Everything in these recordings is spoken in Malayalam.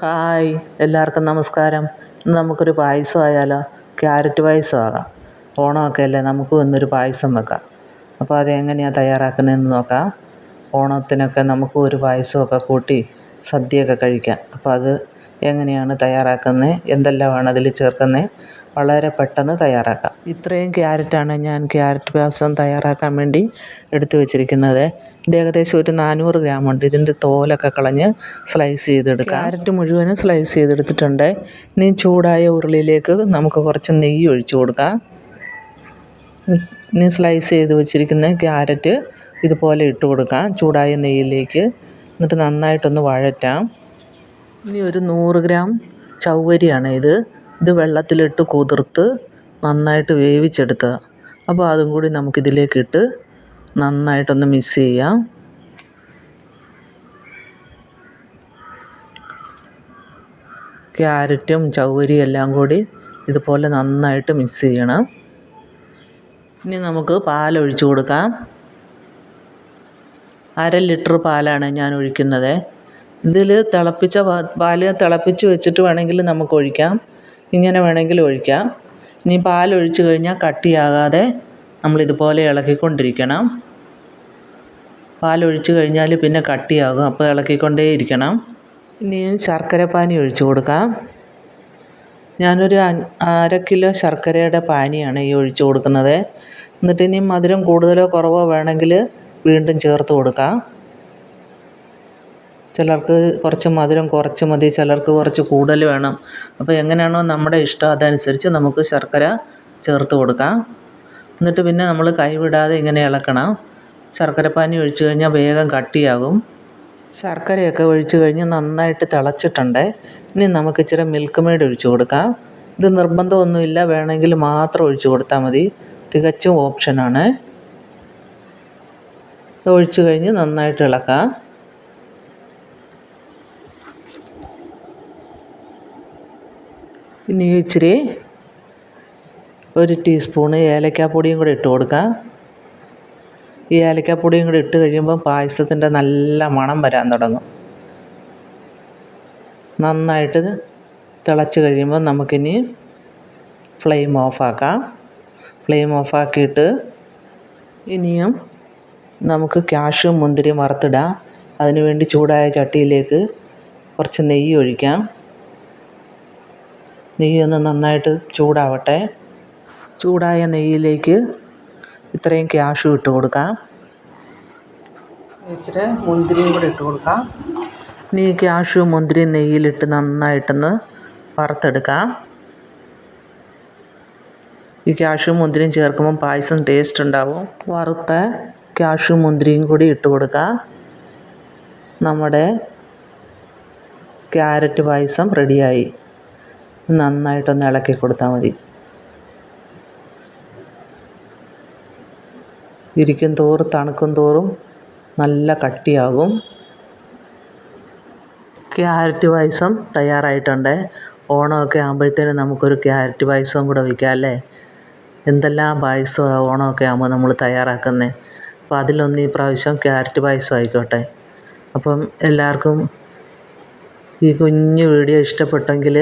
ഹായ് എല്ലാവർക്കും നമസ്കാരം. ഇന്ന് നമുക്കൊരു പായസം ആയാലോ? ക്യാരറ്റ് പായസം ആകാം. ഓണമൊക്കെ അല്ലേ? നമുക്കും ഇന്നൊരു പായസം വെക്കാം. അപ്പോൾ അതെങ്ങനെയാണ് തയ്യാറാക്കുന്നതെന്ന് നോക്കാം. ഓണത്തിനൊക്കെ നമുക്കും ഒരു പായസമൊക്കെ കൂട്ടി സദ്യയൊക്കെ കഴിക്കാം. അപ്പോൾ അത് എങ്ങനെയാണ് തയ്യാറാക്കുന്നത്? എന്തെല്ലാമാണ് അതിൽ ചേർക്കുന്നത്? വളരെ പെട്ടെന്ന് തയ്യാറാക്കാം. ഇത്രയും ക്യാരറ്റാണ് ഞാൻ ക്യാരറ്റ് പായസം തയ്യാറാക്കാൻ വേണ്ടി എടുത്തു വെച്ചിരിക്കുന്നത്. ഇത് ഏകദേശം ഒരു നാനൂറ് ഗ്രാമുണ്ട് ഇതിന്റെ തോലൊക്കെ കളഞ്ഞ് സ്ലൈസ് ചെയ്തെടുക്കാം. ക്യാരറ്റ് മുഴുവനും സ്ലൈസ് ചെയ്തെടുത്തിട്ടുണ്ട്. ഇനി ചൂടായ ഉരുളിയിലേക്ക് നമുക്ക് കുറച്ച് നെയ്യ് ഒഴിച്ചു കൊടുക്കാം. ഇനി സ്ലൈസ് ചെയ്ത് വെച്ചിരിക്കുന്ന ക്യാരറ്റ് ഇതുപോലെ ഇട്ട് കൊടുക്കാം. ചൂടായ നെയ്യിലേക്ക്. എന്നിട്ട് നന്നായിട്ടൊന്ന് വഴറ്റാം. ഇനി ഒരു നൂറ് ഗ്രാം ചവ്വരിയാണ് ഇത്. ഇത് വെള്ളത്തിലിട്ട് കുതിർത്ത് നന്നായിട്ട് വേവിച്ചെടുത്തത് അപ്പോൾ അതും കൂടി നമുക്കിതിലേക്കിട്ട് നന്നായിട്ടൊന്ന് മിക്സ് ചെയ്യാം. ക്യാരറ്റും ചൗവരിയും എല്ലാം കൂടി ഇതുപോലെ നന്നായിട്ട് മിക്സ് ചെയ്യണം. ഇനി നമുക്ക് പാലൊഴിച്ച് കൊടുക്കാം. അര ലിറ്റർ പാലാണ് ഞാൻ ഒഴിക്കുന്നത്. ഇതിൽ തിളപ്പിച്ച പാൽ തിളപ്പിച്ച് വെച്ചിട്ട് വേണമെങ്കിൽ നമുക്ക് ഒഴിക്കാം. ഇങ്ങനെ വേണമെങ്കിൽ ഒഴിക്കാം. ഇനി പാലൊഴിച്ച് കഴിഞ്ഞാൽ കട്ടിയാകാതെ നമ്മളിതുപോലെ ഇളക്കിക്കൊണ്ടിരിക്കണം പാലൊഴിച്ച് കഴിഞ്ഞാൽ പിന്നെ കട്ടിയാകും. അപ്പോൾ ഇളക്കിക്കൊണ്ടേ ഇരിക്കണം ഇനി ശർക്കര പാനി ഒഴിച്ചു കൊടുക്കാം. ഞാനൊരു അര കിലോ ശർക്കരയുടെ പാനിയാണ് ഈ ഒഴിച്ചു കൊടുക്കുന്നത്. എന്നിട്ട് ഇനി മധുരം കൂടുതലോ കുറവോ വേണമെങ്കിൽ വീണ്ടും ചേർത്ത് കൊടുക്കാം. ചിലർക്ക് കുറച്ച് മധുരം കുറച്ച് മതി ചിലർക്ക് കുറച്ച് കൂടുതൽ വേണം. അപ്പോൾ എങ്ങനെയാണോ നമ്മുടെ ഇഷ്ടം അതനുസരിച്ച് നമുക്ക് ശർക്കര ചേർത്ത് കൊടുക്കാം. എന്നിട്ട് പിന്നെ നമ്മൾ കൈവിടാതെ ഇങ്ങനെ ഇളക്കണം. ശർക്കരപ്പാനി ഒഴിച്ചു കഴിഞ്ഞാൽ വേഗം കട്ടിയാകും. ശർക്കരയൊക്കെ ഒഴിച്ചു കഴിഞ്ഞ് നന്നായിട്ട് തിളച്ചിട്ടുണ്ട്. ഇനി നമുക്ക് ഇച്ചിരി മിൽക്ക് മെയ്ഡ് ഒഴിച്ചു കൊടുക്കാം. ഇത് നിർബന്ധമൊന്നുമില്ല വേണമെങ്കിൽ മാത്രം ഒഴിച്ചു കൊടുത്താൽ മതി. തികച്ചും ഓപ്ഷനാണ് ഒഴിച്ചു കഴിഞ്ഞ് നന്നായിട്ട് ഇളക്കാം. ഇനി ഇച്ചിരി ഒരു ടീസ്പൂണ് ഏലക്കാപ്പൊടിയും കൂടെ ഇട്ട് കൊടുക്കാം. ഈ ഏലക്കാപ്പൊടിയും കൂടെ ഇട്ട് കഴിയുമ്പോൾ പായസത്തിന്റെ നല്ല മണം വരാൻ തുടങ്ങും. നന്നായിട്ട് തിളച്ച് കഴിയുമ്പോൾ നമുക്കിനി ഫ്ലെയിം ഓഫാക്കാം ഫ്ലെയിം ഓഫാക്കിയിട്ട് ഇനിയും നമുക്ക് ക്യാഷും മുന്തിരിയും വറുത്തിടാം. അതിനുവേണ്ടി ചൂടായ ചട്ടിയിലേക്ക് കുറച്ച് നെയ്യ് ഒഴിക്കാം. നെയ്യ് ഒന്ന് നന്നായിട്ട് ചൂടാവട്ടെ. ചൂടായ നെയ്യിലേക്ക് ഇത്രയും ക്യാഷും ഇട്ട് കൊടുക്കാം. ഇച്ചിരി മുന്തിരിയും കൂടി ഇട്ട് കൊടുക്കാം. ഇനി ക്യാഷു മുന്തിരിയും നെയ്യിലിട്ട് നന്നായിട്ടൊന്ന് വറുത്തെടുക്കാം. ഈ ക്യാഷു മുന്തിരിയും ചേർക്കുമ്പോൾ പായസം ടേസ്റ്റ് ഉണ്ടാവും. വറുത്ത ക്യാഷു മുന്തിരിയും കൂടി ഇട്ട് കൊടുക്കാം. നമ്മുടെ ക്യാരറ്റ് പായസം റെഡിയായി നന്നായിട്ടൊന്ന് ഇളക്കി കൊടുത്താൽ മതി. ഇരിക്കും തോറും തണുക്കും തോറും നല്ല കട്ടിയാകും. ക്യാരറ്റ് പായസം തയ്യാറായിട്ടുണ്ട്. ഓണമൊക്കെ ആകുമ്പോഴത്തേനും നമുക്കൊരു ക്യാരറ്റ് പായസവും കൂടെ വയ്ക്കാം അല്ലേ? എന്തെല്ലാം പായസമാണ് ഓണമൊക്കെ ആകുമ്പോൾ നമ്മൾ തയ്യാറാക്കുന്നത് അപ്പോൾ അതിലൊന്ന് ഈ പ്രാവശ്യം ക്യാരറ്റ് പായസം ആയിക്കോട്ടെ. അപ്പം എല്ലാവർക്കും ഈ കുഞ്ഞു വീഡിയോ ഇഷ്ടപ്പെട്ടെങ്കിൽ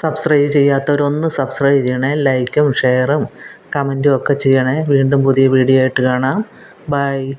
സബ്സ്ക്രൈബ് ചെയ്യാത്തവരൊന്ന് സബ്സ്ക്രൈബ് ചെയ്യണേ ലൈക്കും ഷെയറും കമന്റും ഒക്കെ ചെയ്യണേ. വീണ്ടും പുതിയ വീഡിയോ ആയിട്ട് കാണാം. ബൈ.